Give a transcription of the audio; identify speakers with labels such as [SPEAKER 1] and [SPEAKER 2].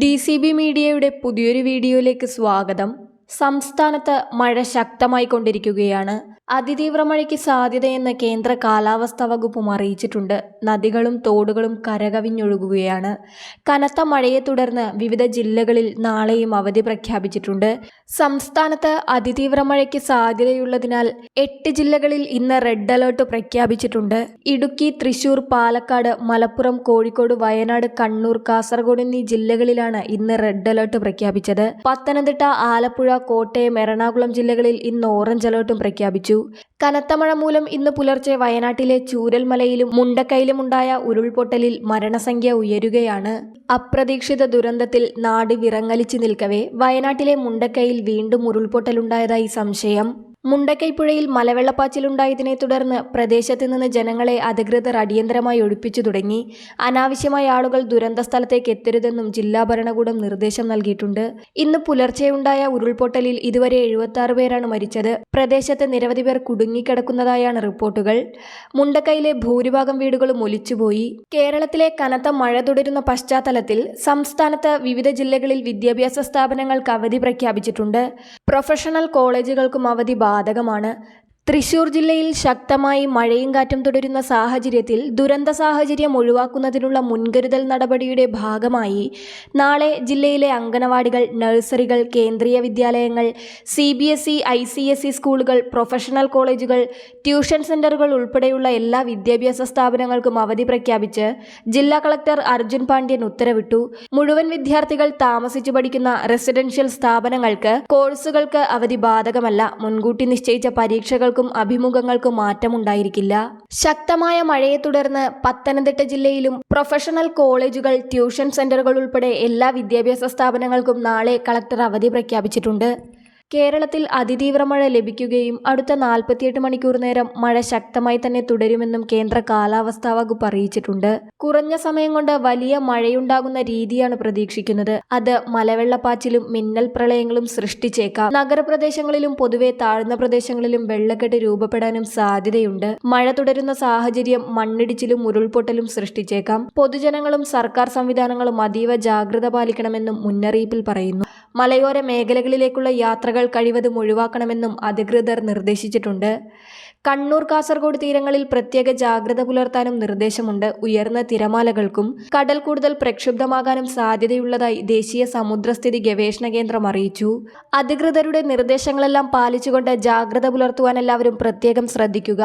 [SPEAKER 1] D C B മീഡിയയുടെ പുതിയൊരു വീഡിയോയിലേക്ക് സ്വാഗതം സംസ്ഥാനത്ത് മഴ ശക്തമായി കൊണ്ടിരിക്കുകയാണ് അതിതീവ്ര മഴയ്ക്ക് സാധ്യതയെന്ന് കേന്ദ്ര കാലാവസ്ഥാ വകുപ്പും അറിയിച്ചിട്ടുണ്ട് നദികളും തോടുകളും കരകവിഞ്ഞൊഴുകുകയാണ് കനത്ത മഴയെ തുടർന്ന് വിവിധ ജില്ലകളിൽ നാളെയും അവധി പ്രഖ്യാപിച്ചിട്ടുണ്ട് സംസ്ഥാനത്ത് അതിതീവ്ര മഴയ്ക്ക് സാധ്യതയുള്ളതിനാൽ എട്ട് ജില്ലകളിൽ ഇന്ന് റെഡ് അലേർട്ട് പ്രഖ്യാപിച്ചിട്ടുണ്ട് ഇടുക്കി തൃശൂർ പാലക്കാട് മലപ്പുറം കോഴിക്കോട് വയനാട് കണ്ണൂർ കാസർഗോഡ് എന്നീ ജില്ലകളിലാണ് ഇന്ന് റെഡ് അലേർട്ട് പ്രഖ്യാപിച്ചത് പത്തനംതിട്ട ആലപ്പുഴ കോട്ടയം എറണാകുളം ജില്ലകളിൽ ഇന്ന് ഓറഞ്ച് അലേർട്ടും പ്രഖ്യാപിച്ചു ലഭിച്ചു കനത്ത മഴ മൂലം ഇന്ന് പുലർച്ചെ വയനാട്ടിലെ ചൂരൽമലയിലും മുണ്ടക്കയിലും ഉരുൾപൊട്ടലിൽ മരണസംഖ്യ ഉയരുകയാണ് അപ്രതീക്ഷിത ദുരന്തത്തിൽ നാട് വിറങ്ങലിച്ചു നിൽക്കവേ വയനാട്ടിലെ മുണ്ടക്കയിൽ വീണ്ടും ഉരുൾപൊട്ടലുണ്ടായതായി സംശയം മുണ്ടക്കൈപ്പുഴയിൽ മലവെള്ളപ്പാച്ചിലുണ്ടായതിനെ തുടർന്ന് പ്രദേശത്തു നിന്ന് ജനങ്ങളെ അധികൃതർ അടിയന്തരമായി ഒഴിപ്പിച്ചു തുടങ്ങി അനാവശ്യമായ ആളുകൾ ദുരന്ത സ്ഥലത്തേക്ക് എത്തരുതെന്നും ജില്ലാ ഭരണകൂടം നിർദ്ദേശം നൽകിയിട്ടുണ്ട് ഇന്ന് പുലർച്ചെയുണ്ടായ ഉരുൾപൊട്ടലിൽ ഇതുവരെ എഴുപത്തി പേരാണ് മരിച്ചത് പ്രദേശത്ത് നിരവധി പേർ കുടുങ്ങിക്കിടക്കുന്നതായാണ് റിപ്പോർട്ടുകൾ മുണ്ടക്കൈയിലെ ഭൂരിഭാഗം വീടുകളും ഒലിച്ചുപോയി കേരളത്തിലെ കനത്ത മഴ തുടരുന്ന പശ്ചാത്തലത്തിൽ സംസ്ഥാനത്ത് വിവിധ ജില്ലകളിൽ വിദ്യാഭ്യാസ സ്ഥാപനങ്ങൾക്ക് അവധി പ്രഖ്യാപിച്ചിട്ടുണ്ട് പ്രൊഫഷണൽ കോളേജുകൾക്കും അവധി ബാധകമാണ് തൃശൂർ ജില്ലയിൽ ശക്തമായി മഴയും കാറ്റും തുടരുന്ന സാഹചര്യത്തിൽ ദുരന്ത സാഹചര്യം ഒഴിവാക്കുന്നതിനുള്ള മുൻകരുതൽ നടപടിയുടെ ഭാഗമായി നാളെ ജില്ലയിലെ അംഗനവാടികൾ നഴ്സറികൾ കേന്ദ്രീയ വിദ്യാലയങ്ങൾ C B S E I C S E സ്കൂളുകൾ പ്രൊഫഷണൽ കോളേജുകൾ ട്യൂഷൻ സെൻ്ററുകൾ ഉൾപ്പെടെയുള്ള എല്ലാ വിദ്യാഭ്യാസ സ്ഥാപനങ്ങൾക്കും അവധി പ്രഖ്യാപിച്ച് ജില്ലാ കളക്ടർ അർജുൻ പാണ്ഡ്യൻ ഉത്തരവിട്ടു മുഴുവൻ വിദ്യാർത്ഥികൾ താമസിച്ചു പഠിക്കുന്ന റെസിഡൻഷ്യൽ സ്ഥാപനങ്ങൾക്ക് കോഴ്സുകൾക്ക് അവധി ബാധകമല്ല മുൻകൂട്ടി നിശ്ചയിച്ച പരീക്ഷകൾ ചിത്രങ്ങൾക്കും അഭിമുഖങ്ങൾക്കും മാറ്റമുണ്ടായിരിക്കില്ല ശക്തമായ മഴയെ തുടർന്ന് പത്തനംതിട്ട ജില്ലയിലും പ്രൊഫഷണൽ കോളേജുകൾ ട്യൂഷൻ സെന്ററുകൾ ഉൾപ്പെടെ എല്ലാ വിദ്യാഭ്യാസ സ്ഥാപനങ്ങൾക്കും നാളെ കളക്ടർ അവധി പ്രഖ്യാപിച്ചിട്ടുണ്ട് കേരളത്തിൽ അതിതീവ്ര മഴ ലഭിക്കുകയും അടുത്ത നാൽപ്പത്തിയെട്ട് മണിക്കൂർ നേരം മഴ ശക്തമായി തന്നെ തുടരുമെന്നും കേന്ദ്ര കാലാവസ്ഥാ വകുപ്പ് അറിയിച്ചിട്ടുണ്ട് കുറഞ്ഞ സമയം കൊണ്ട് വലിയ മഴയുണ്ടാകുന്ന രീതിയാണ് പ്രതീക്ഷിക്കുന്നത് അത് മലവെള്ളപ്പാച്ചിലും മിന്നൽ പ്രളയങ്ങളും സൃഷ്ടിച്ചേക്കാം നഗരപ്രദേശങ്ങളിലും പൊതുവെ താഴ്ന്ന പ്രദേശങ്ങളിലും വെള്ളക്കെട്ട് രൂപപ്പെടാനും സാധ്യതയുണ്ട് മഴ തുടരുന്ന സാഹചര്യം മണ്ണിടിച്ചിലും ഉരുൾപൊട്ടലും സൃഷ്ടിച്ചേക്കാം പൊതുജനങ്ങളും സർക്കാർ സംവിധാനങ്ങളും അതീവ ജാഗ്രത പാലിക്കണമെന്നും മുന്നറിയിപ്പിൽ പറയുന്നു മലയോര മേഖലകളിലേക്കുള്ള യാത്രകൾ കഴിവതും ഒഴിവാക്കണമെന്നും അധികൃതർ നിർദ്ദേശിച്ചിട്ടുണ്ട് കണ്ണൂർ കാസർഗോഡ് തീരങ്ങളിൽ പ്രത്യേക ജാഗ്രത പുലർത്താനും നിർദ്ദേശമുണ്ട് ഉയർന്ന തിരമാലകൾക്കും കടൽ കൂടുതൽ പ്രക്ഷുബ്ധമാകാനും സാധ്യതയുള്ളതായി ദേശീയ സമുദ്രസ്ഥിതി ഗവേഷണ കേന്ദ്രം അറിയിച്ചു അധികൃതരുടെ നിർദ്ദേശങ്ങളെല്ലാം പാലിച്ചുകൊണ്ട് ജാഗ്രത പുലർത്തുവാൻ എല്ലാവരും പ്രത്യേകം ശ്രദ്ധിക്കുക